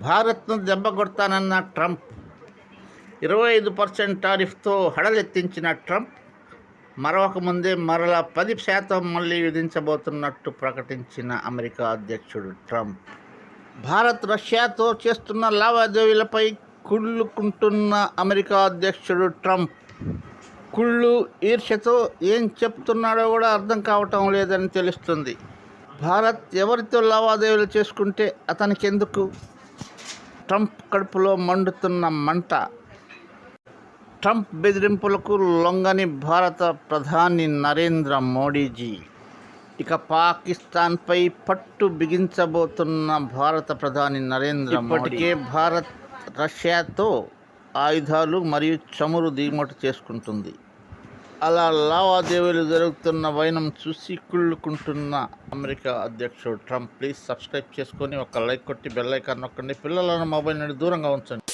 భారత్ను దెబ్బగొడతానన్న ట్రంప్. ఇరవై ఐదు పర్సెంట్ టారిఫ్తో హడలెత్తించిన ట్రంప్ మరొక ముందే మరలా పది శాతం మళ్ళీ విధించబోతున్నట్టు ప్రకటించిన అమెరికా అధ్యక్షుడు ట్రంప్. భారత్ రష్యాతో చేస్తున్న లావాదేవీలపై కుళ్ళుకుంటున్న అమెరికా అధ్యక్షుడు ట్రంప్. కుళ్ళు ఈర్ష్యతో ఏం చెప్తున్నాడో కూడా అర్థం కావటం లేదని తెలుస్తుంది. భారత్ ఎవరితో లావాదేవీలు చేసుకుంటే అతనికి ఎందుకు ట్రంప్ కడుపులో మండుతున్న మంట. ట్రంప్ బెదిరింపులకు లొంగని భారత ప్రధాని నరేంద్ర మోడీజీ. ఇక పాకిస్తాన్పై పట్టు బిగించబోతున్న భారత ప్రధాని నరేంద్ర మోడీ ఇప్పటికే భారత్ రష్యాతో ఆయుధాలు మరియు చమురు దిగుమతి చేసుకుంటుంది. అలా లావాదేవీలు జరుగుతున్న వైనం చూసి కుళ్ళుకుంటున్న అమెరికా అధ్యక్షుడు ట్రంప్. ప్లీజ్ సబ్స్క్రైబ్ చేసుకొని ఒక లైక్ కొట్టి బెల్ ఐకాన్ నొక్కండి. పిల్లలను మొబైల్ నుండి దూరంగా ఉంచండి.